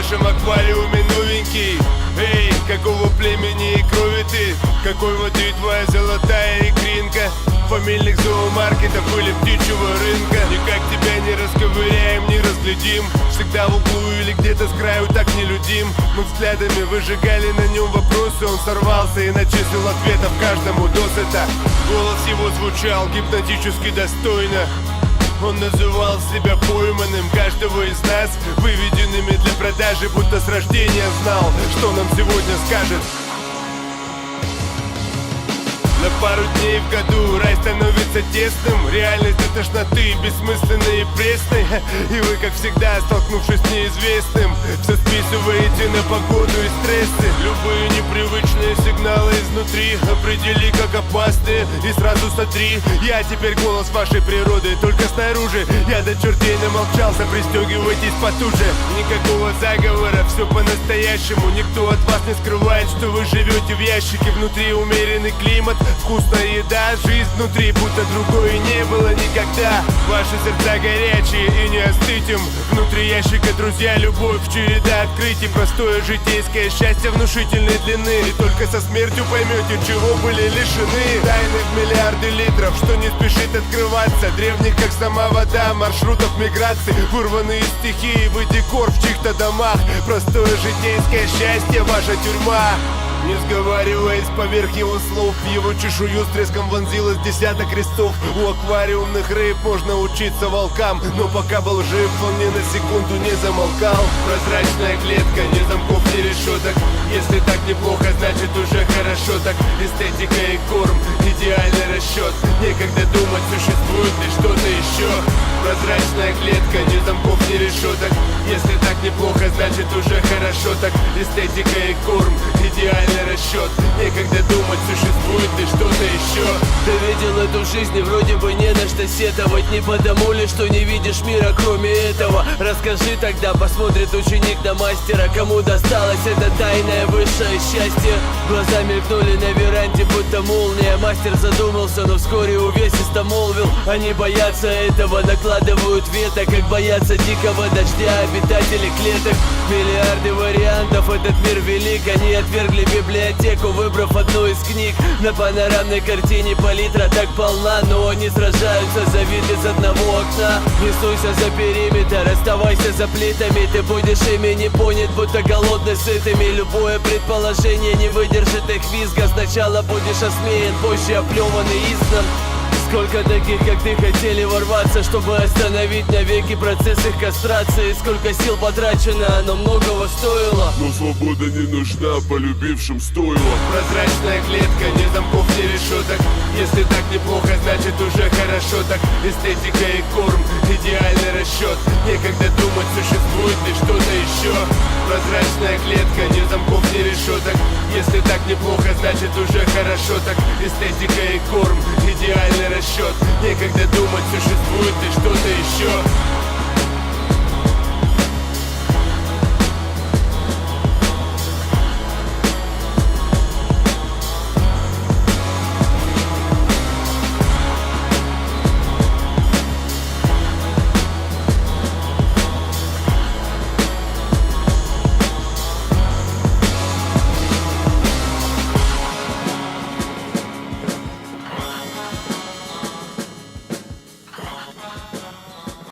нашем аквариуме новенький. Эй, какого племени и крови ты? Какой воды твоя золотая икринка? Фамильных зоомаркетов или птичьего рынка? Никак тебя не расковыряем, не разглядим. Всегда в углу или где-то с краю так нелюдим Мы взглядами выжигали на нем вопросы. Он сорвался и начислил ответов каждому досыта. Голос его звучал гипнотически достойно он называл себя пойманным Каждого из нас выведенными для продажи Будто с рождения знал, что нам сегодня скажет. На пару дней в году рай становится тесным Реальность до тошноты бессмысленной и пресной И вы, как всегда, столкнувшись с неизвестным Все списываете на погоду и стрессы. Любые непривычные сигналы изнутри Определи как опасные и сразу сотри. Я теперь голос вашей природы, только снаружи. Я до чертей намолчался, пристегивайтесь потуже. Никакого заговора, все по-настоящему. Никто от вас не скрывает, что вы живете в ящике. Внутри умеренный климат, Вкусная еда, жизнь внутри, будто другой не было никогда. Ваши сердца горячие и не остыть им. Внутри ящика, друзья, любовь, череда открытий. Простое житейское счастье внушительной длины. И только со смертью поймете, чего были лишены? Тайны в миллиарды литров, что не спешит открываться. Древних, как сама вода, маршрутов миграции. Вырванные стихии, вы декор в чьих-то домах. Простое житейское счастье, ваша тюрьма. Не сговариваясь поверх его слов В его чешую с треском вонзилось десяток крестов. У аквариумных рыб можно учиться волкам Но пока был жив, он ни на секунду не замолкал. Прозрачная клетка, ни замков, решеток Если так неплохо, значит уже хорошо. Так эстетика и корм, идеальный расчет Некогда думать, существует ли что-то еще Прозрачная клетка, ни замков, ни решеток. Если так неплохо, значит уже хорошо. Так эстетика и корм, идеальный расчет. Некогда думать, существует ли что-то еще Ты видел эту жизнь и вроде бы не на что сетовать. Не потому ли, что не видишь мира кроме этого? Расскажи тогда, посмотрит ученик на мастера Кому досталось это тайное высшее счастье. Глаза мелькнули на веранде, будто молния. Мастер задумался, но вскоре увесисто молвил Они боятся этого, накладывают вето Как боятся дикого дождя. Обитатели клеток Миллиарды вариантов, этот мир велик Они отвергли библиотеку, выбрав одну из книг. На панорамной картине палитра так полна Но они сражаются за вид из одного окна. Не суйся за периметр, оставайся за плитами. Ты будешь ими не понят, будто голодный сытыми. Любое предположение не выдержит их визга. Сначала будешь осмеян, позже оплеван и изгнан Сколько таких, как ты, хотели ворваться Чтобы остановить навеки процесс их кастрации? Сколько сил потрачено, оно многого стоило. Но свобода не нужна, полюбившим стоило. Прозрачная клетка, ни замков, ни решеток. Если так неплохо, значит уже хорошо. Так эстетика и корм, идеальный расчет. Некогда думать, существует ли что-то еще Прозрачная клетка, ни замков, ни решеток. Если неплохо, значит уже хорошо. Так эстетика и корм, идеальный расчет. Некогда думать, существует ли что-то еще